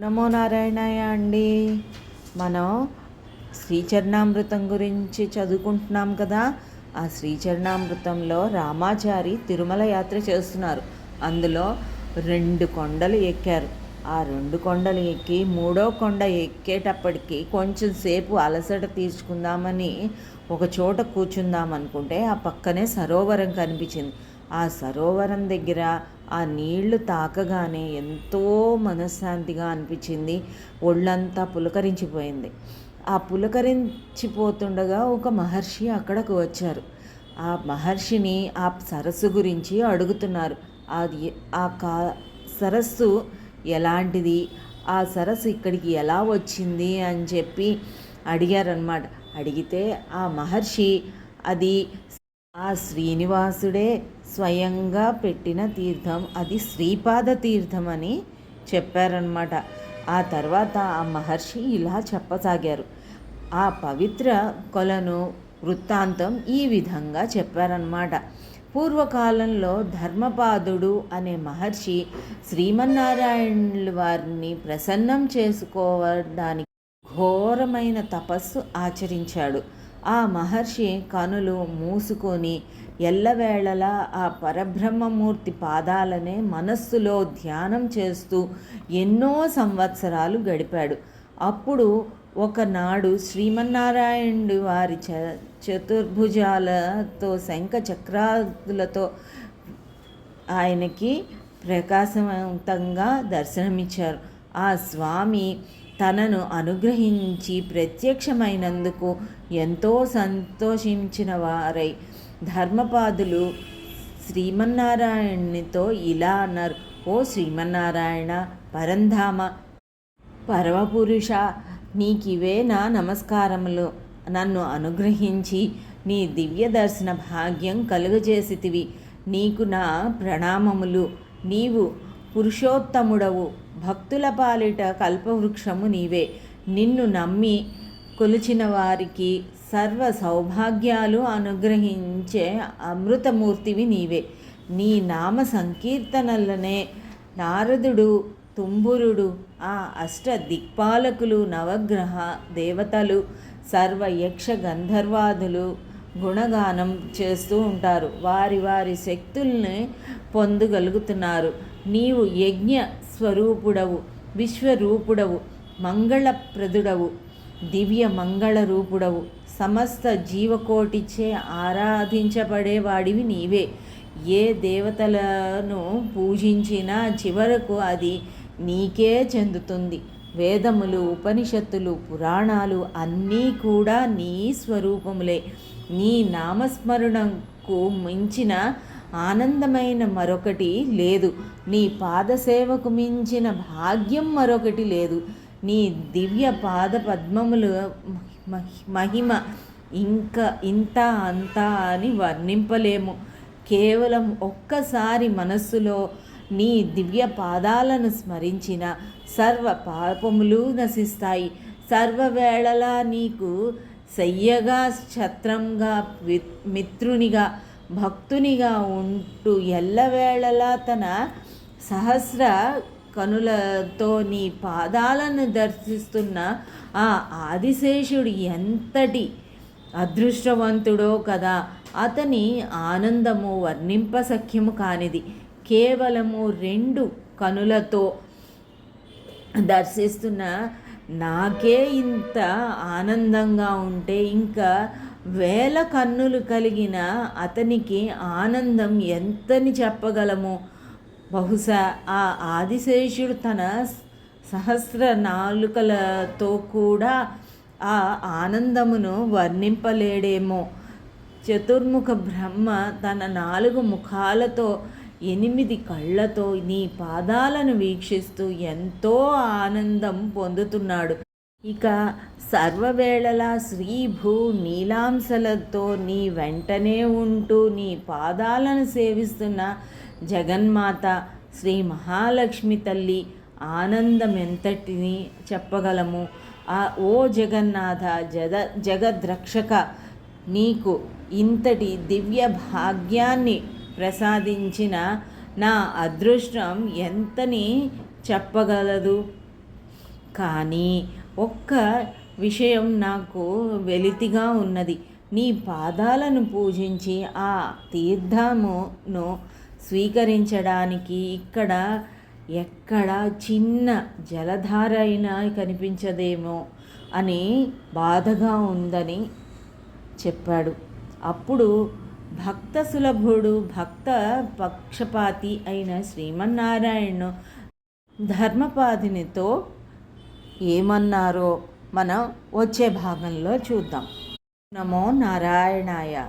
నమో నారాయణయ్య అండి. మనం శ్రీచరణామృతం గురించి చదువుకుంటున్నాం కదా. ఆ శ్రీచరణామృతంలో రామాచారి తిరుమల యాత్ర చేస్తున్నారు. అందులో రెండు కొండలు ఎక్కారు. ఆ రెండు కొండలు ఎక్కి మూడో కొండ ఎక్కేటప్పటికి కొంచెం సేపు అలసట తీర్చుకుందామని ఒక చోట కూర్చుందాం అనుకుంటే ఆ పక్కనే సరోవరం కనిపించింది. ఆ సరోవరం దగ్గర ఆ నీళ్ళు తాకగానే ఎంతో మనశ్శాంతిగా అనిపించింది. ఒళ్ళంతా పులకరించిపోయింది. ఆ పులకరించిపోతుండగా ఒక మహర్షి అక్కడకు వచ్చారు. ఆ మహర్షిని ఆ సరస్సు గురించి అడుగుతున్నారు. అది ఆ కా సరస్సు ఎలాంటిది? ఆ సరస్సు ఇక్కడికి ఎలా వచ్చింది? అని చెప్పి అడిగారనమాట అడిగితే ఆ మహర్షి అది ఆ శ్రీనివాసుడే స్వయంగా పెట్టిన తీర్థం. అది శ్రీపాద తీర్థం అని చెప్పారనమాట ఆ తర్వాత ఆ మహర్షి ఇలా చెప్పసాగారు. ఆ పవిత్ర కొలను వృత్తాంతం ఈ విధంగా చెప్పారనమాట పూర్వకాలంలో ధర్మపాదుడు అనే మహర్షి శ్రీమన్నారాయణుల వారిని ప్రసన్నం చేసుకోవడానికి ఘోరమైన తపస్సు ఆచరించాడు. ఆ మహర్షి కనులు మూసుకొని ఎల్లవేళలా ఆ పరబ్రహ్మమూర్తి పాదాలనే మనస్సులో ధ్యానం చేస్తూ ఎన్నో సంవత్సరాలు గడిపాడు. అప్పుడు ఒకనాడు శ్రీమన్నారాయణుడి వారి చ చతుర్భుజాలతో శంఖ చక్రాదులతో ఆయనకి ప్రకాశవంతంగా దర్శనమిచ్చారు. ఆ స్వామి తనను అనుగ్రహించి ప్రత్యక్షమైనందుకు ఎంతో సంతోషించిన వారై ధర్మపాదులు శ్రీమన్నారాయణునితో ఇలా అన్నారు ఓ శ్రీమన్నారాయణ పరంధామ పరమపురుష నీకివే నా నమస్కారములు. నన్ను అనుగ్రహించి నీ దివ్య దర్శన భాగ్యం కలుగజేసితివి. నీకు నా ప్రణామములు. నీవు పురుషోత్తముడవు. భక్తుల పాలిట కల్పవృక్షము నీవే. నిన్ను నమ్మి కొలిచిన వారికి సర్వ సౌభాగ్యాలు అనుగ్రహించే అమృతమూర్తివి నీవే. నీ నామ సంకీర్తనలనే నారదుడు తుంబురుడు ఆ అష్ట దిక్పాలకులు నవగ్రహ దేవతలు సర్వ యక్ష గంధర్వాదులు గుణగానం చేస్తూ ఉంటారు. వారి వారి శక్తుల్ని పొందగలుగుతున్నారు. నీవు యజ్ఞ స్వరూపుడవు విశ్వరూపుడవు మంగళప్రదుడవు దివ్య మంగళ రూపుడవు సమస్త జీవకోటిచే ఆరాధించబడేవాడివి నీవే. ఏ దేవతలను పూజించినా చివరకు అది నీకే చెందుతుంది. వేదములు ఉపనిషత్తులు పురాణాలు అన్నీ కూడా నీ స్వరూపములే. నీ నామస్మరణకు మించిన ఆనందమైన మరొకటి లేదు. నీ పాదసేవకు మించిన భాగ్యం మరొకటి లేదు. నీ దివ్య పాద పద్మములు మహిమ ఇంకా ఇంత అంతా అని వర్ణింపలేము. కేవలం ఒక్కసారి మనస్సులో నీ దివ్య పాదాలను స్మరించిన సర్వ పాపములు నశిస్తాయి. సర్వవేళలా నీకు సయ్యగా ఛత్రంగా మిత్రునిగా భక్తునిగా ఉంటూ ఎల్లవేళలా తన సహస్ర కనులతో నీ పాదాలను దర్శిస్తున్న ఆ ఆదిశేషుడు ఎంతటి అదృష్టవంతుడో కదా. అతని ఆనందము వర్ణింపసఖ్యము కానిది. కేవలము రెండు కనులతో దర్శిస్తున్న నాకే ఇంత ఆనందంగా ఉంటే ఇంకా వేల కన్నులు కలిగిన అతనికి ఆనందం ఎంతని చెప్పగలము? బహుశా ఆ ఆదిశేషుడు తన సహస్ర నాలుకలతో కూడా ఆ ఆనందమును వర్ణింపలేడేమో. చతుర్ముఖ బ్రహ్మ తన నాలుగు ముఖాలతో ఎనిమిది కళ్ళతో నీ పాదాలను వీక్షిస్తూ ఎంతో ఆనందం పొందుతున్నాడు. ఇక సర్వవేళలా శ్రీభూ నీలాంశలతో నీ వెంటనే ఉంటూ నీ పాదాలను సేవిస్తున్న జగన్మాత శ్రీ మహాలక్ష్మి తల్లి ఆనందం ఎంతటిని చెప్పగలము? ఆ ఓ జగన్నాథ జగ జగద్రక్షక నీకు ఇంతటి దివ్య భాగ్యాన్ని ప్రసాదించిన నా అదృష్టం ఎంతని చెప్పగలదు? కానీ ఒక్క విషయం నాకు వెలితిగా ఉన్నది. నీ పాదాలను పూజించి ఆ తీర్థమును స్వీకరించడానికి ఇక్కడ ఎక్కడ చిన్న జలధార అయినా కనిపించదేమో అని బాధగా ఉందని చెప్పాడు. అప్పుడు భక్త సులభుడు భక్త పక్షపాతి అయిన శ్రీమన్నారాయణ ధర్మపాదినితో ఏమన్నారో మనం వచ్చే భాగంలో చూద్దాం. నమో నారాయణాయ.